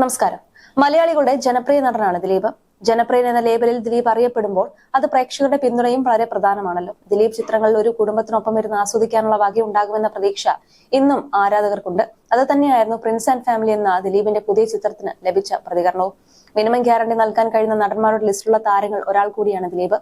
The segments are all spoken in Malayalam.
നമസ്കാരം. മലയാളികളുടെ ജനപ്രിയ നടനാണ് ദിലീപ്. ജനപ്രിയൻ എന്ന ലേബലിൽ ദിലീപ് അറിയപ്പെടുമ്പോൾ അത് പ്രേക്ഷകരുടെ പിന്തുണയും വളരെ പ്രധാനമാണല്ലോ. ദിലീപ് ചിത്രങ്ങളിൽ ഒരു കുടുംബത്തിനൊപ്പം ഇരുന്ന് ആസ്വദിക്കാനുള്ള വക ഉണ്ടാകുമെന്ന പ്രതീക്ഷ ഇന്നും ആരാധകർക്കുണ്ട്. അത് തന്നെയായിരുന്നു പ്രിൻസ് ആൻഡ് ഫാമിലി എന്ന ദിലീപിന്റെ പുതിയ ചിത്രത്തിന് ലഭിച്ച പ്രതികരണവും. മിനിമം ഗ്യാരണ്ടി നൽകാൻ കഴിയുന്ന നടന്മാരുടെ ലിസ്റ്റിലുള്ള താരങ്ങൾ ഒരാൾ കൂടിയാണ് ദിലീപ്.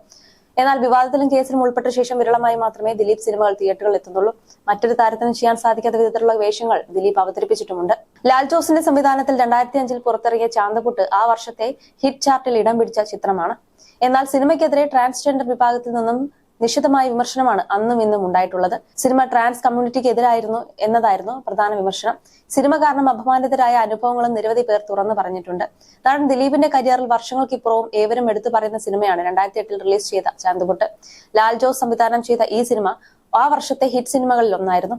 എന്നാൽ വിവാദത്തിലും കേസിലും ഉൾപ്പെട്ട ശേഷം വിരളമായി മാത്രമേ ദിലീപ് സിനിമകൾ തിയേറ്ററുകളിൽ എത്തുന്നുള്ളൂ. മറ്റൊരു താരത്തിന് ചെയ്യാൻ സാധിക്കാത്ത വിധത്തിലുള്ള വേഷങ്ങൾ ദിലീപ് അവതരിപ്പിച്ചിട്ടുമുണ്ട്. ലാൽ ജോസിന്റെ സംവിധാനത്തിൽ രണ്ടായിരത്തി അഞ്ചിൽ പുറത്തിറങ്ങിയ ചാന്തപുട്ട് ആ വർഷത്തെ ഹിറ്റ് ചാർട്ടിൽ ഇടം പിടിച്ച ചിത്രമാണ്. എന്നാൽ സിനിമയ്ക്കെതിരെ ട്രാൻസ്ജെൻഡർ വിഭാഗത്തിൽ നിന്നും നിശിതമായ വിമർശനമാണ് അന്നും ഇന്നും ഉണ്ടായിട്ടുള്ളത്. സിനിമ ട്രാൻസ് കമ്മ്യൂണിറ്റിക്ക് എതിരായിരുന്നു എന്നതായിരുന്നു പ്രധാന വിമർശനം. സിനിമ കാരണം അപമാനിതരായ അനുഭവങ്ങളും നിരവധി പേർ തുറന്നു പറഞ്ഞിട്ടുണ്ട്. നടൻ ദിലീപിന്റെ കരിയറിൽ വർഷങ്ങൾക്കിപ്പുറവും ഏവരും എടുത്തു പറയുന്ന സിനിമയാണ് രണ്ടായിരത്തി എട്ടിൽ റിലീസ് ചെയ്ത ചാന്തുപുട്ട് ലാൽ ജോസ് സംവിധാനം ചെയ്ത ഈ സിനിമ ആ വർഷത്തെ ഹിറ്റ് സിനിമകളിൽ ഒന്നായിരുന്നു.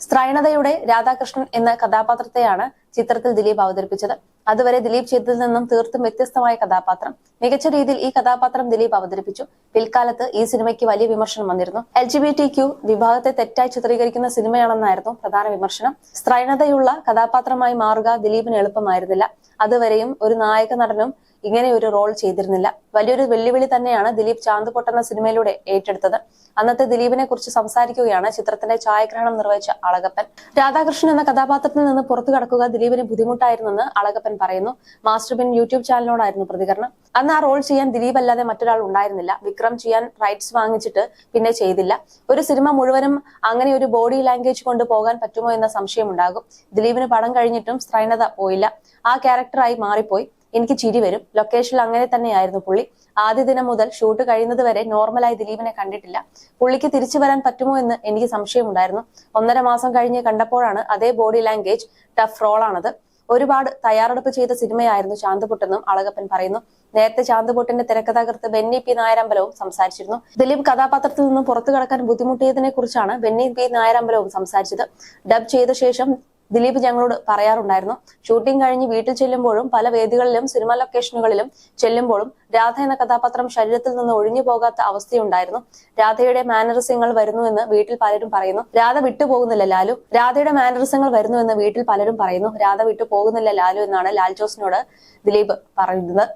സ്ത്രൈണതയുടെ രാധാകൃഷ്ണൻ എന്ന കഥാപാത്രത്തെയാണ് ചിത്രത്തിൽ ദിലീപ് അവതരിപ്പിച്ചത്. അതുവരെ ദിലീപ് ചെയ്തതിൽ നിന്നും തീർത്തും വ്യത്യസ്തമായ കഥാപാത്രം. മികച്ച രീതിയിൽ ഈ കഥാപാത്രം ദിലീപ് അവതരിപ്പിച്ചു. പിൽക്കാലത്ത് ഈ സിനിമയ്ക്ക് വലിയ വിമർശനം വന്നിരുന്നു. L G B T Q വിഭാഗത്തെ തെറ്റായി ചിത്രീകരിക്കുന്ന സിനിമയാണെന്നായിരുന്നു പ്രധാന വിമർശനം. സ്ത്രൈണതയുള്ള കഥാപാത്രമായി മാറുക ദിലീപിന് എളുപ്പമായിരുന്നില്ല. അതുവരെയും ഒരു നായക നടനും ഇങ്ങനെ ഒരു റോൾ ചെയ്തിരുന്നില്ല. വലിയൊരു വെല്ലുവിളി തന്നെയാണ് ദിലീപ് ചാന്ത് പൊട്ടെന്ന സിനിമയിലൂടെ ഏറ്റെടുത്തത്. അന്നത്തെ ദിലീപിനെ കുറിച്ച് സംസാരിക്കുകയാണ് ചിത്രത്തിന്റെ ഛായഗ്രഹണം നിർവഹിച്ച അളകപ്പൻ. രാധാകൃഷ്ണൻ എന്ന കഥാപാത്രത്തിൽ നിന്ന് പുറത്തു കടക്കുക ദിലീപിന് ബുദ്ധിമുട്ടായിരുന്നെന്ന് അളകപ്പൻ പറയുന്നു. മാസ്റ്റർ ബിൻ യൂട്യൂബ് ചാനലിനോടായിരുന്നു പ്രതികരണം. അന്ന് ആ റോൾ ചെയ്യാൻ ദിലീപ് അല്ലാതെ മറ്റൊരാൾ ഉണ്ടായിരുന്നില്ല. വിക്രം ചെയ്യാൻ റൈറ്റ്സ് വാങ്ങിച്ചിട്ട് പിന്നെ ചെയ്തില്ല. ഒരു സിനിമ മുഴുവനും അങ്ങനെ ഒരു ബോഡി ലാംഗ്വേജ് കൊണ്ട് പോകാൻ പറ്റുമോ എന്ന സംശയം ഉണ്ടാകും ദിലീപിന് പടം കഴിഞ്ഞിട്ടും സ്ത്രൈണത പോയില്ല. ആ ക്യാരക്ടറായി മാറിപ്പോയി. എനിക്ക് ചിരി വരും. ലൊക്കേഷനിൽ അങ്ങനെ തന്നെയായിരുന്നു പുള്ളി. ആദ്യ ദിനം മുതൽ ഷൂട്ട് കഴിയുന്നത് വരെ നോർമലായി ദിലീപിനെ കണ്ടിട്ടില്ല. പുള്ളിക്ക് തിരിച്ചു വരാൻ പറ്റുമോ എന്ന് എനിക്ക് സംശയമുണ്ടായിരുന്നു. ഒന്നര മാസം കഴിഞ്ഞ് കണ്ടപ്പോഴാണ് അതേ ബോഡി ലാംഗ്വേജ് ടഫ് റോളാണത് ഒരുപാട് തയ്യാറെടുപ്പ് ചെയ്ത സിനിമയായിരുന്നു ചാന്തുപൊട്ടെന്നും അളകപ്പൻ പറയുന്നു. നേരത്തെ ചാന്തുപൊട്ടിന്റെ തിരക്കഥാകൃത്ത് ബെന്നി പി നായരമ്പലവും സംസാരിച്ചിരുന്നു. ദിലീപ് കഥാപാത്രത്തിൽ നിന്നും പുറത്തു കടക്കാൻ ബുദ്ധിമുട്ടിയതിനെ കുറിച്ചാണ് ബെന്നി പി നായരമ്പലവും സംസാരിച്ചത്. ഡബ് ചെയ്ത ശേഷം ദിലീപ് ഞങ്ങളോട് പറയാറുണ്ടായിരുന്നു. ഷൂട്ടിംഗ് കഴിഞ്ഞ് വീട്ടിൽ ചെല്ലുമ്പോഴും പല വേദികളിലും സിനിമാ ലൊക്കേഷനുകളിലും ചെല്ലുമ്പോഴും രാധ എന്ന കഥാപാത്രം ശരീരത്തിൽ നിന്ന് ഒഴിഞ്ഞു പോകാത്ത അവസ്ഥയുണ്ടായിരുന്നു. രാധയുടെ മാനറിസങ്ങൾ വരുന്നുവെന്ന് വീട്ടിൽ പലരും പറയുന്നു. രാധ വിട്ടുപോകുന്നില്ല ലാലു. രാധയുടെ മാനറിസങ്ങൾ വരുന്നുവെന്ന് വീട്ടിൽ പലരും പറയുന്നു. രാധ വിട്ടു പോകുന്നില്ല ലാലു എന്നാണ് ലാൽ ജോസിനോട് ദിലീപ് പറയുന്നത്.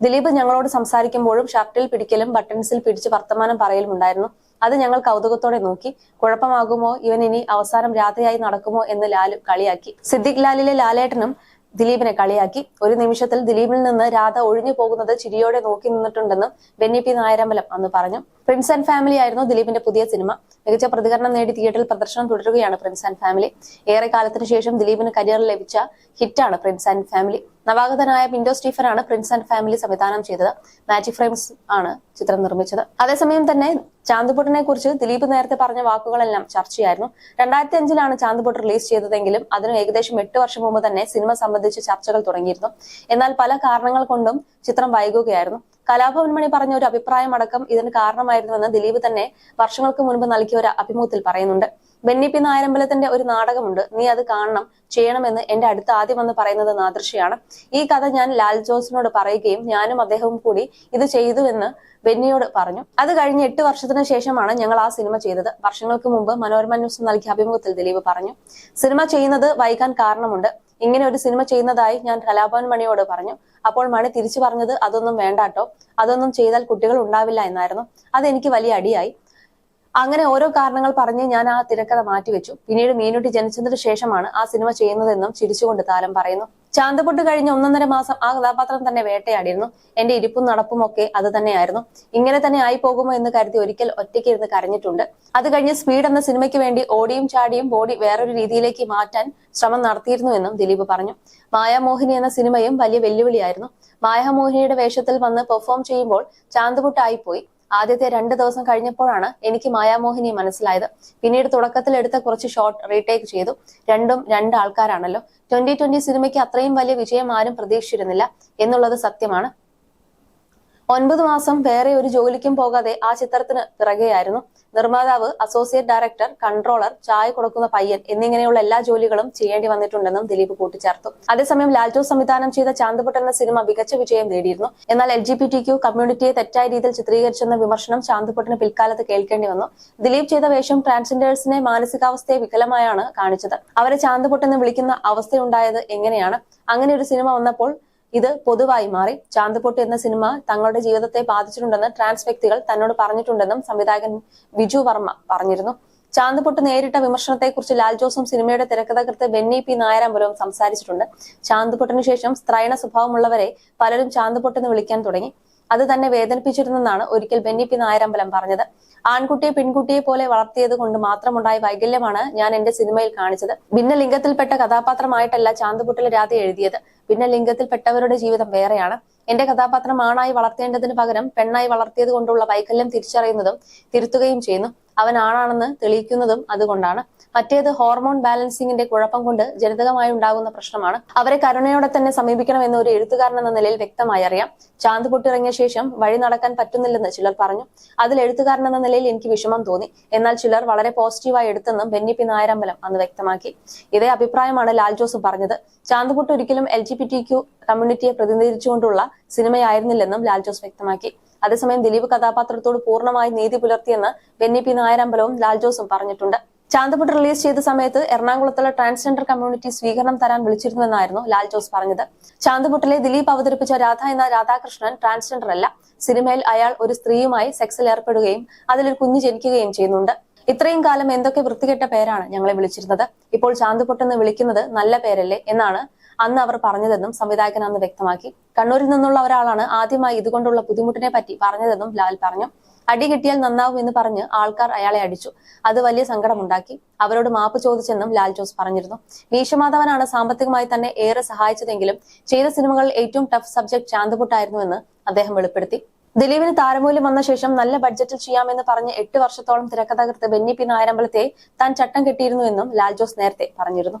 ദിലീപ് ഞങ്ങളോട് സംസാരിക്കുമ്പോഴും ഷർട്ടിൽ പിടിക്കലും ബട്ടൺസിൽ പിടിച്ച് വർത്തമാനം പറയലും ഉണ്ടായിരുന്നു. അത് ഞങ്ങൾ കൗതുകത്തോടെ നോക്കി. കുഴപ്പമാകുമോ? ഇവൻ ഇനി അവസാനം രാത്രിയായി നടക്കുമോ എന്ന് ലാലു കളിയാക്കി. സിദ്ദിഖ് ലാലിലെ ലാലേട്ടനും ദിലീപിനെ കളിയാക്കി. ഒരു നിമിഷത്തിൽ ദിലീപിൽ നിന്ന് രാധ ഒഴിഞ്ഞു പോകുന്നത് ചിരിയോടെ നോക്കി നിന്നിട്ടുണ്ടെന്നും ബെന്നി പി നായരമ്പലം അന്ന് പറഞ്ഞു. പ്രിൻസ് ആൻഡ് ഫാമിലി ആയിരുന്നു ദിലീപിന്റെ പുതിയ സിനിമ. മികച്ച പ്രതികരണം നേടി തിയേറ്ററിൽ പ്രദർശനം തുടരുകയാണ് പ്രിൻസ് ആൻഡ് ഫാമിലി ഏറെ കാലത്തിന് ശേഷം ദിലീപിന് കരിയറിൽ ലഭിച്ച ഹിറ്റാണ് പ്രിൻസ് ആൻഡ് ഫാമിലി നവാഗതനായ സ്റ്റീഫൻ സ്റ്റീഫനാണ് പ്രിൻസ് ആൻഡ് ഫാമിലി സംവിധാനം ചെയ്തത്. മാജിക് ഫ്രെയിംസ് ആണ് ചിത്രം നിർമ്മിച്ചത്. അതേസമയം തന്നെ ചാന്ദ്പുട്ടിനെ കുറിച്ച് ദിലീപ് നേരത്തെ പറഞ്ഞ വാക്കുകളെല്ലാം ചർച്ചയായിരുന്നു. രണ്ടായിരത്തി അഞ്ചിലാണ് ചാന്ദ്പുട്ട് റിലീസ് ചെയ്തതെങ്കിലും അതിന് ഏകദേശം എട്ട് വർഷം മുമ്പ് തന്നെ സിനിമ സംബന്ധിച്ച് ചർച്ചകൾ തുടങ്ങിയിരുന്നു. എന്നാൽ പല കാരണങ്ങൾ കൊണ്ടും ചിത്രം വൈകുകയായിരുന്നു. കലാഭവൻ മണി പറഞ്ഞ ഒരു അഭിപ്രായം അടക്കം ഇതിന് കാരണമായിരുന്നുവെന്ന് ദിലീപ് തന്നെ വർഷങ്ങൾക്ക് മുൻപ് നൽകിയ ഒരു അഭിമുഖത്തിൽ പറയുന്നുണ്ട്. ബെന്നി പി നായരമ്പലത്തിന്റെ ഒരു നാടകമുണ്ട്. നീ അത് കാണണം ചെയ്യണമെന്ന് എന്റെ അടുത്ത് ആദ്യം വന്ന് പറയുന്നത് നാദൃശയാണ്. ഈ കഥ ഞാൻ ലാൽ ജോസിനോട് പറയുകയും ഞാനും അദ്ദേഹവും കൂടി ഇത് ചെയ്തുവെന്ന് ബെന്നിയോട് പറഞ്ഞു. അത് കഴിഞ്ഞ് എട്ട് വർഷത്തിന് ശേഷമാണ് ഞങ്ങൾ ആ സിനിമ ചെയ്തത്. വർഷങ്ങൾക്ക് മുമ്പ് മനോരമ ന്യൂസ് നൽകിയ അഭിമുഖത്തിൽ ദിലീപ് പറഞ്ഞു. സിനിമ ചെയ്യുന്നത് വൈകാൻ കാരണമുണ്ട്. ഇങ്ങനെ ഒരു സിനിമ ചെയ്യുന്നതായി ഞാൻ കലാഭവൻ മണിയോട് പറഞ്ഞു. അപ്പോൾ മണി തിരിച്ചു പറഞ്ഞത് അതൊന്നും വേണ്ടാട്ടോ. അതൊന്നും ചെയ്താൽ കുട്ടികൾ ഉണ്ടാവില്ല എന്നായിരുന്നു. അതെനിക്ക് വലിയ അടിയായി. അങ്ങനെ ഓരോ കാരണങ്ങൾ പറഞ്ഞ് ഞാൻ ആ തിരക്കഥ മാറ്റിവെച്ചു. പിന്നീട് മീനുട്ടി ജനിച്ചതിന് ശേഷമാണ് ആ സിനിമ ചെയ്യുന്നതെന്നും ചിരിച്ചുകൊണ്ട് താരം പറയുന്നു. ചാന്തപൊട്ട് കഴിഞ്ഞ ഒന്നൊന്നര മാസം ആ കഥാപാത്രം തന്നെ വേട്ടയാടിയിരുന്നു. എന്റെ ഇരിപ്പും നടപ്പും ഒക്കെ അത് തന്നെയായിരുന്നു. ഇങ്ങനെ തന്നെ ആയി പോകുമോ എന്ന് കരുതി ഒരിക്കൽ ഒറ്റയ്ക്ക് ഇരുന്ന് കരഞ്ഞിട്ടുണ്ട്. അത് കഴിഞ്ഞ് സ്പീഡ് എന്ന സിനിമയ്ക്ക് വേണ്ടി ഓടിയും ചാടിയും ബോഡി വേറൊരു രീതിയിലേക്ക് മാറ്റാൻ ശ്രമം നടത്തിയിരുന്നു എന്നും ദിലീപ് പറഞ്ഞു. മായാമോഹിനി എന്ന സിനിമയും വലിയ വെല്ലുവിളിയായിരുന്നു. മായാമോഹിനിയുടെ വേഷത്തിൽ വന്ന് പെർഫോം ചെയ്യുമ്പോൾ ചാന്തുപൊട്ടായിപ്പോയി ആദ്യത്തെ രണ്ട് ദിവസം കഴിഞ്ഞപ്പോഴാണ് എനിക്ക് മായാമോഹിനി മനസ്സിലായത്. പിന്നീട് തുടക്കത്തിൽ എടുത്ത കുറച്ച് ഷോർട്ട് റീടേക്ക് ചെയ്തു. രണ്ടും രണ്ട് ആൾക്കാരാണല്ലോ. ട്വന്റി ട്വന്റി സിനിമയ്ക്ക് അത്രയും വലിയ വിജയം ആരും പ്രതീക്ഷിച്ചിരുന്നില്ല എന്നുള്ളത് സത്യമാണ്. ഒൻപത് മാസം വേറെ ഒരു ജോലിക്കും പോകാതെ ആ ചിത്രത്തിന് പിറകെയായിരുന്നു. നിർമ്മാതാവ് അസോസിയേറ്റ് ഡയറക്ടർ കൺട്രോളർ ചായ കൊടുക്കുന്ന പയ്യൻ എന്നിങ്ങനെയുള്ള എല്ലാ ജോലികളും ചെയ്യേണ്ടി വന്നിട്ടുണ്ടെന്നും ദിലീപ് കൂട്ടിച്ചേർത്തു. അതേസമയം ലാൽജോ സംവിധാനം ചെയ്ത ചാന്തുപൊട്ട് എന്ന സിനിമ മികച്ച വിജയം നേടിയിരുന്നു. എന്നാൽ എൽ ജി ടി കമ്മ്യൂണിറ്റിയെ തെറ്റായ രീതിയിൽ ചിത്രീകരിച്ചെന്ന വിമർശനം ചാന്തപുട്ടിന് പിൽക്കാലത്ത് കേൾക്കേണ്ടി വന്നു. ദിലീപ് ചെയ്ത വേഷം ട്രാൻസ്ജെൻഡേഴ്സിനെ മാനസികാവസ്ഥയെ വികലമായാണ് കാണിച്ചത്. അവരെ ചാന്തപുട്ടെന്ന് വിളിക്കുന്ന അവസ്ഥയുണ്ടായത് എങ്ങനെയാണ്? അങ്ങനെ ഒരു സിനിമ വന്നപ്പോൾ ഇത് പൊതുവായി മാറി. ചാന്തുപൊട്ട് എന്ന സിനിമ തങ്ങളുടെ ജീവിതത്തെ ബാധിച്ചിട്ടുണ്ടെന്ന് ട്രാൻസ് വ്യക്തികൾ തന്നോട് പറഞ്ഞിട്ടുണ്ടെന്നും സംവിധായകൻ വിജു വർമ്മ പറഞ്ഞിരുന്നു. ചാന്തുപൊട്ട് നേരിട്ട വിമർശനത്തെക്കുറിച്ച് ലാൽ ജോസും സിനിമയുടെ തിരക്കഥാകൃത്ത് ബെന്നി പി നായരാമ്പുരവും സംസാരിച്ചിട്ടുണ്ട്. ചാന്തുപൊട്ടിന് ശേഷം സ്ത്രൈണ സ്വഭാവമുള്ളവരെ പലരും ചാന്തുപൊട്ടെന്ന് വിളിക്കാൻ തുടങ്ങി. അത് തന്നെ വേദനിപ്പിച്ചിരുന്നെന്നാണ് ഒരിക്കൽ ബെന്നി പി നായരമ്പലം പറഞ്ഞത്. ആൺകുട്ടിയെ പെൺകുട്ടിയെ പോലെ വളർത്തിയത് കൊണ്ട് മാത്രമുണ്ടായ വൈകല്യമാണ് ഞാൻ എന്റെ സിനിമയിൽ കാണിച്ചത്. ഭിന്നലിംഗത്തിൽപ്പെട്ട കഥാപാത്രമായിട്ടല്ല ചാന്തുപൊട്ടിലെ രാധ എഴുതിയത്. ഭിന്നലിംഗത്തിൽപ്പെട്ടവരുടെ ജീവിതം വേറെയാണ്. എന്റെ കഥാപാത്രം ആണായി വളർത്തേണ്ടതിന് പകരം പെണ്ണായി വളർത്തിയത് കൊണ്ടുള്ള വൈകല്യം തിരിച്ചറിയുന്നതും തിരുത്തുകയും ചെയ്യുന്നു. അവൻ ആണാണെന്ന് തെളിയിക്കുന്നതും അതുകൊണ്ടാണ്. മറ്റേത് ഹോർമോൺ ബാലൻസിംഗിന്റെ കുഴപ്പം കൊണ്ട് ജനിതകമായി ഉണ്ടാകുന്ന പ്രശ്നമാണ്. അവരെ കരുണയോടെ തന്നെ സമീപിക്കണമെന്ന് ഒരു എഴുത്തുകാരൻ എന്ന നിലയിൽ വ്യക്തമായി അറിയാം. ചാന്ത് പൊട്ടിറങ്ങിയ ശേഷം വഴി നടക്കാൻ പറ്റുന്നില്ലെന്ന് ചിലർ പറഞ്ഞു. അതിൽ എഴുത്തുകാരൻ എന്ന നിലയിൽ എനിക്ക് വിഷമം തോന്നി. എന്നാൽ ചിലർ വളരെ പോസിറ്റീവായി എടുത്തെന്നും ബെന്നി പി നായരമ്പലം അന്ന് വ്യക്തമാക്കി. ഇതേ അഭിപ്രായമാണ് ലാൽ ജോസ് പറഞ്ഞത്. ചാന്തുപൊട്ട് ഒരിക്കലും എൽ ജി പി ടി കമ്മ്യൂണിറ്റിയെ പ്രതിനിധീകരിച്ചുകൊണ്ടുള്ള സിനിമയായിരുന്നില്ലെന്നും ലാൽ ജോസ് വ്യക്തമാക്കി. അതേസമയം ദിലീപ് കഥാപാത്രത്തോട് പൂർണമായി നീതി പുലർത്തിയെന്ന് ബെന്നി പി നായരമ്പലവും ലാൽ ജോസും പറഞ്ഞിട്ടുണ്ട്. ചാന്തപുട്ട് റിലീസ് ചെയ്ത സമയത്ത് എറണാകുളത്തുള്ള ട്രാൻസ്ജെൻഡർ കമ്മ്യൂണിറ്റി സ്വീകരണം തരാൻ വിളിച്ചിരുന്നുവെന്നായിരുന്നു ലാൽ ജോസ് പറഞ്ഞത്. ചാന്തപുട്ടിലെ ദിലീപ് അവതരിപ്പിച്ച രാധ എന്ന രാധാകൃഷ്ണൻ ട്രാൻസ്ജെൻഡർ അല്ല. സിനിമയിൽ അയാൾ ഒരു സ്ത്രീയുമായി സെക്സിൽ ഏർപ്പെടുകയും അതിലൊരു കുഞ്ഞു ജനിക്കുകയും ചെയ്യുന്നുണ്ട്. ഇത്രയും കാലം എന്തൊക്കെ വൃത്തികെട്ട പേരാണ് ഞങ്ങളെ വിളിച്ചിരുന്നത്. ഇപ്പോൾ ചാന്തുപൊട്ടെന്ന് വിളിക്കുന്നത് നല്ല പേരല്ലേ എന്നാണ് അന്ന് അവർ പറഞ്ഞതെന്നും സംവിധായകൻ അന്ന് വ്യക്തമാക്കി. കണ്ണൂരിൽ നിന്നുള്ള ഒരാളാണ് ആദ്യമായി ഇതുകൊണ്ടുള്ള ബുദ്ധിമുട്ടിനെ പറ്റി പറഞ്ഞതെന്നും ലാൽ പറഞ്ഞു. അടി കിട്ടിയാൽ നന്നാവും എന്ന് പറഞ്ഞ് ആൾക്കാർ അയാളെ അടിച്ചു. അത് വലിയ സങ്കടമുണ്ടാക്കി. അവരോട് മാപ്പ് ചോദിച്ചെന്നും ലാൽ ജോസ് പറഞ്ഞിരുന്നു. വീശമാധവനാണ് സാമ്പത്തികമായി തന്നെ ഏറെ സഹായിച്ചതെങ്കിലും ചെയ്ത സിനിമകളിൽ ഏറ്റവും ടഫ് സബ്ജക്ട് ചാന്തുപൊട്ടായിരുന്നുവെന്ന് അദ്ദേഹം വെളിപ്പെടുത്തി. ദിലീപിന് താരമൂല്യം വന്ന ശേഷം നല്ല ബഡ്ജറ്റിൽ ചെയ്യാമെന്ന് പറഞ്ഞ് എട്ട് വർഷത്തോളം തിരക്കഥാകൃത്ത് ബെന്നി പി നായരമ്പലത്തെ താൻ ചട്ടം കെട്ടിയിരുന്നുവെന്നും ലാൽ ജോസ് നേരത്തെ പറഞ്ഞിരുന്നു.